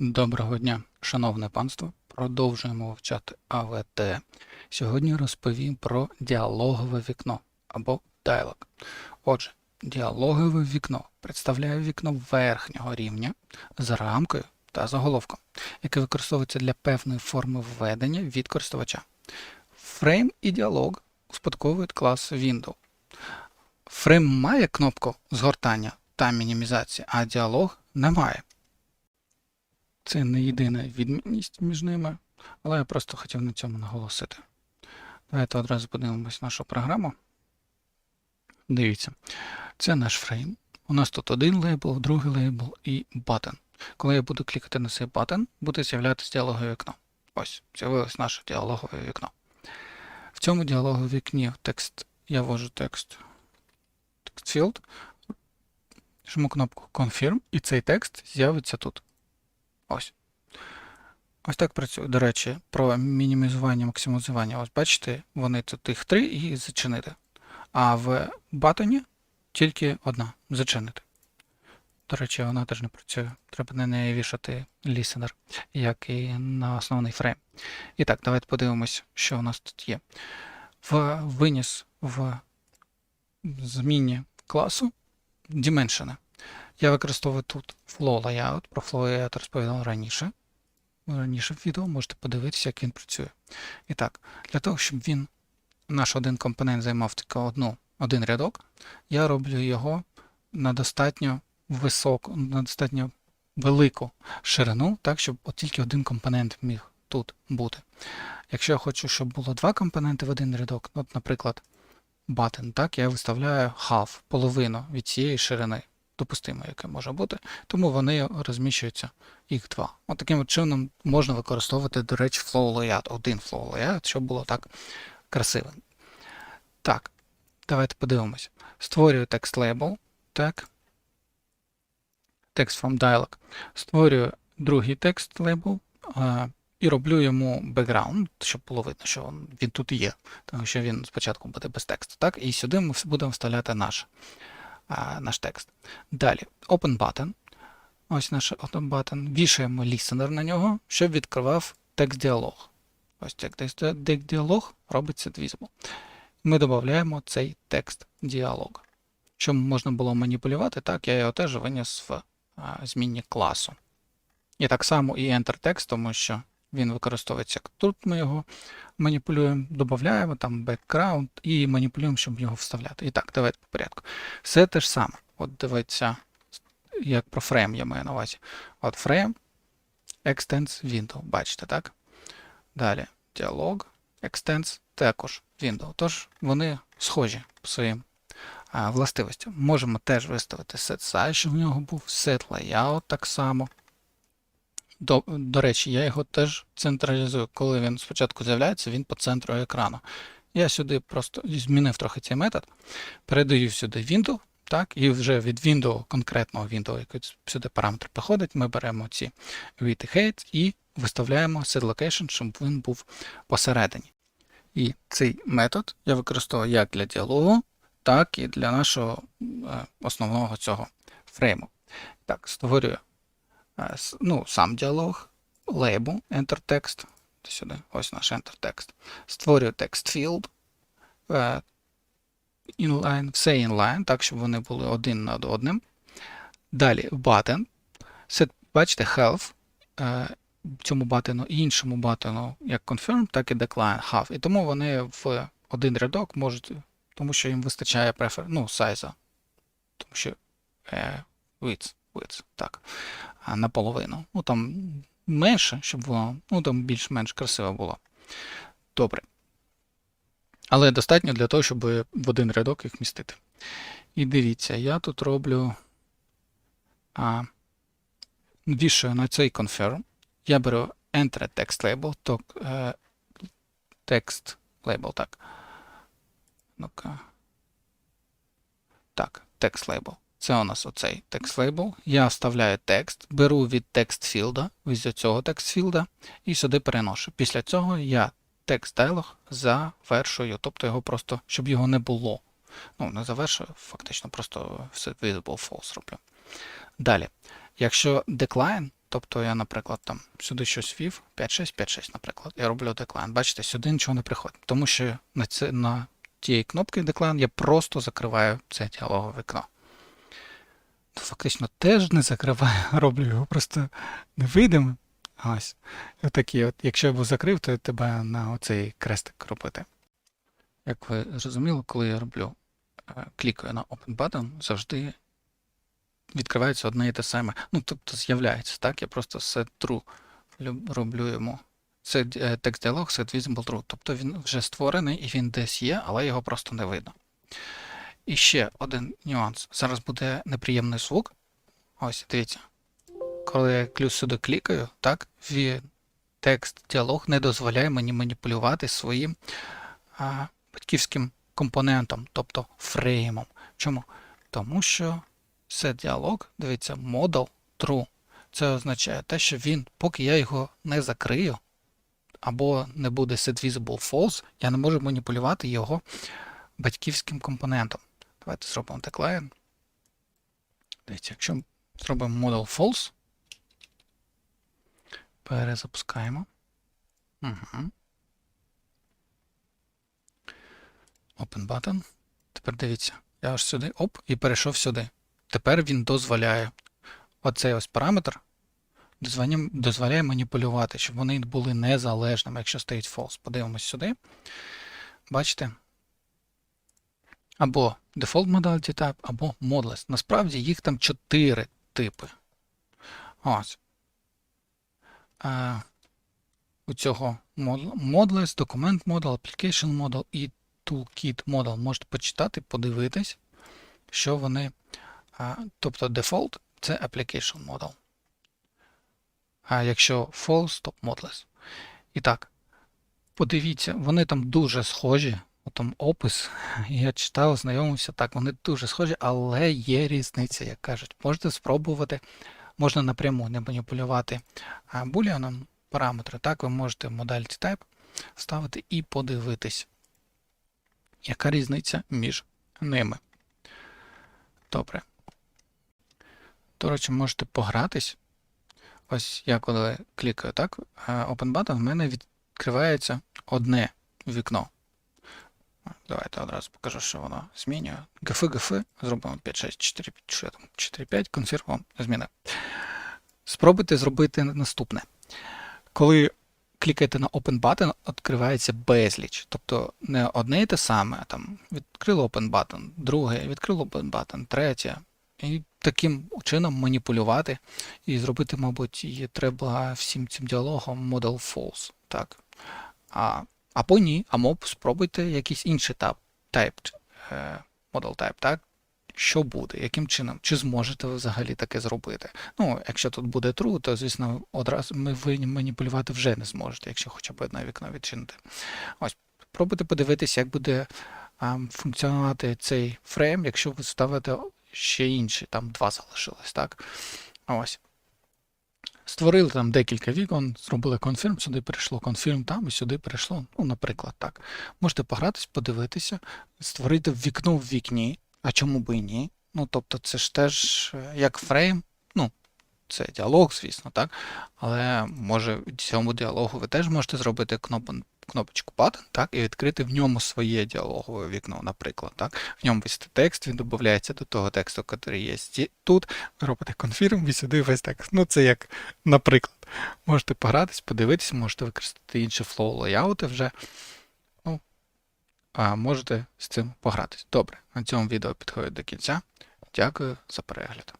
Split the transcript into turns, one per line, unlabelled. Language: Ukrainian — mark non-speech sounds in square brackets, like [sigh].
Доброго дня, шановне панство. Продовжуємо вивчати АВТ. Сьогодні розповім про діалогове вікно або dialog. Отже, діалогове вікно представляє вікно верхнього рівня з рамкою та заголовком, яке використовується для певної форми введення від користувача. Фрейм і діалог успадковують клас Window. Фрейм має кнопку згортання та мінімізації, а діалог не має. Це не єдина відмінність між ними, але я просто хотів на цьому наголосити. Давайте одразу подивимось нашу програму. Дивіться, це наш фрейм. У нас тут один лейбл, другий лейбл і button. Коли я буду клікати на цей button, буде з'являтися діалогове вікно. Ось, з'явилось наше діалогове вікно. В цьому діалоговому вікні текст, я ввожу текст, текст field, жму кнопку Confirm, і цей текст з'явиться тут. Ось. Ось так працює. До речі, про мінімізування, максимізування. Ось бачите, вони тут їх три і зачинити. А в батоні тільки одна зачинити. До речі, вона теж не працює. Треба на неї вішати listener, як і на основний фрейм. І так, давайте подивимось, що у нас тут є. В виніс в зміні класу dimension. Я використовую тут flow layout. Про flow layout розповідав раніше. Раніше в відео можете подивитися, як він працює. І так, для того, щоб він, наш один компонент займав тільки одну, один рядок, я роблю його на достатньо високу, на достатньо велику ширину, так, щоб от тільки один компонент міг тут бути. Якщо я хочу, щоб було два компоненти в один рядок, от, наприклад, button, так, я виставляю half, половину від цієї ширини допустимо, яке може бути, тому вони розміщуються їх два. От таким чином можна використовувати, до речі, flow layout, один flow layout, щоб було так красиво. Так, давайте подивимось. Створюю текст лейбл, так. Text from dialog. Створюю другий текст лейбл і роблю йому background, щоб було видно, що він тут є, тому що він спочатку буде без тексту. Так, і сюди ми будемо вставляти наш наш текст. Далі, Open Button. Ось наш Open Button. Вішаємо listener на нього, щоб відкривав текст діалог. Ось текст діалог робиться visible. Ми додаємо цей текст діалог. Щоб можна було маніпулювати, так, я його теж виніс в а, змінні класу. І так само і Enter Text, тому що він використовується як тут ми його маніпулюємо, додаємо там бекграунд і маніпулюємо, щоб його вставляти. І так, давайте по порядку. Все те ж саме. От дивіться, як про фрейм я маю на увазі. От фрейм, extends window. Бачите, так? Далі діалог, extends також window. Тож вони схожі по своїм властивостям. Можемо теж виставити set size, щоб в нього був set layout так само. До, до речі, я його теж централізую. Коли він спочатку з'являється, він по центру екрану. Я сюди просто змінив трохи цей метод, передаю сюди window, так, і вже від window, конкретного window, який сюди параметр приходить, ми беремо ці width і і виставляємо set location, щоб він був посередині. І цей метод я використовую як для діалогу, так і для нашого е, основного цього фрейму. Так, створюю ну, сам діалог, лейбл, enter text, сюди, ось наш enter text. Створюю text field, е, inline, все inline, так, щоб вони були один над одним. Далі button. Set, бачите, health. е, Цьому баттону і іншому баттону як confirm, так і decline have. І тому вони в один рядок можуть, тому що їм вистачає префер, ну, сайза. Тому що е, width, width, так, наполовину. Ну там менше, щоб воно ну, там більш-менш красиво було. Добре. Але достатньо для того, щоб в один рядок їх містити. І дивіться, я тут роблю а, вішаю на цей confirm. Я беру Enter Text Label, то е, Text Label, так. Ну-ка. Так, Text Label. Це у нас оцей text label. Я вставляю текст, беру від text філда, від цього text філда, і сюди переношу. Після цього я текст dialog завершую, тобто його просто, щоб його не було. Ну, не завершую, фактично просто все visible false роблю. Далі, якщо decline, Тобто я, наприклад, там сюди щось ввів, 5-6, 5-6, наприклад. Я роблю деклайн. Бачите, сюди нічого не приходить. Тому що на, це, на тієї кнопки деклайн я просто закриваю це діалогове вікно. Фактично теж не закриваю, [laughs] роблю його просто невидимим. Ось. Отакі от. Якщо я був закрив, то тебе на оцей крестик робити. Як ви зрозуміли, коли я роблю, е, клікаю на Open Button, завжди відкривається одне і те саме. Ну, тобто з'являється, так? Я просто set true роблю йому. Це е, текст діалог set visible true. Тобто він вже створений і він десь є, але його просто не видно. І ще один нюанс. Зараз буде неприємний звук. Ось, дивіться. Коли я клю сюди клікаю, так, він текст діалог не дозволяє мені маніпулювати своїм а, батьківським компонентом, тобто фреймом. Чому? Тому що це діалог, дивіться, model true. Це означає те, що він, поки я його не закрию, або не буде set visible false, я не можу маніпулювати його батьківським компонентом. Давайте зробимо decline. Дивіться, якщо зробимо model false, перезапускаємо. Угу. Open button. Тепер дивіться, я аж сюди, оп, і перейшов сюди. Тепер він дозволяє оцей ось параметр дозволяє маніпулювати, щоб вони були незалежними, якщо стоїть false. Подивимось сюди. Бачите? Або default modality type, або modless. Насправді їх там чотири типи. Ось. У цього modless, document model, application model і toolkit model. Можете почитати, подивитись, що вони. Тобто default це application model. А якщо false, то modless. І так, подивіться, вони там дуже схожі. Там опис, я читав, знайомився, так, вони дуже схожі, але є різниця, як кажуть. Можете спробувати, можна напряму не маніпулювати а, буліаном параметри. Так, ви можете modality type вставити і подивитись, яка різниця між ними. Добре. До речі, можете погратись. Ось я коли клікаю так, е, Open Button, в мене відкривається одне вікно. Давайте одразу покажу, що воно змінює. GF, GF, зробимо 5, 6, 4, 5, що я там, 4, 5, конфірмуємо зміни. Спробуйте зробити наступне. Коли клікаєте на Open Button, відкривається безліч. Тобто не одне і те саме, там відкрило Open Button, друге, відкрило Open Button, третє. І таким чином маніпулювати і зробити, мабуть, її треба всім цим діалогом model false. Так. А, або ні, або спробуйте якийсь інший тап, е, model type, так? Що буде, яким чином? Чи зможете ви взагалі таке зробити? Ну, якщо тут буде true, то, звісно, одразу ми ви маніпулювати вже не зможете, якщо хоча б одне вікно відчинити. Ось, спробуйте подивитися, як буде а, функціонувати цей фрейм, якщо ви ставите ще інші, там два залишилось, так? Ось. Створили там декілька вікон, зробили конфірм, сюди перейшло конфірм там і сюди перейшло, ну, наприклад, так. Можете погратись, подивитися, створити вікно в вікні, а чому би і ні? Ну, тобто, це ж теж е, як фрейм, ну, це діалог, звісно, так. Але може цьому діалогу ви теж можете зробити кноп- кнопочку button, так, і відкрити в ньому своє діалогове вікно, наприклад. Так. В ньому вести текст, він додається до того тексту, який є тут. Ви робите конфірм і сюди весь текст. Ну, це як, наприклад, можете погратись, подивитися, можете використати інші флоу леяути вже. Ну, а можете з цим погратись. Добре, на цьому відео підходить до кінця. Дякую за перегляд.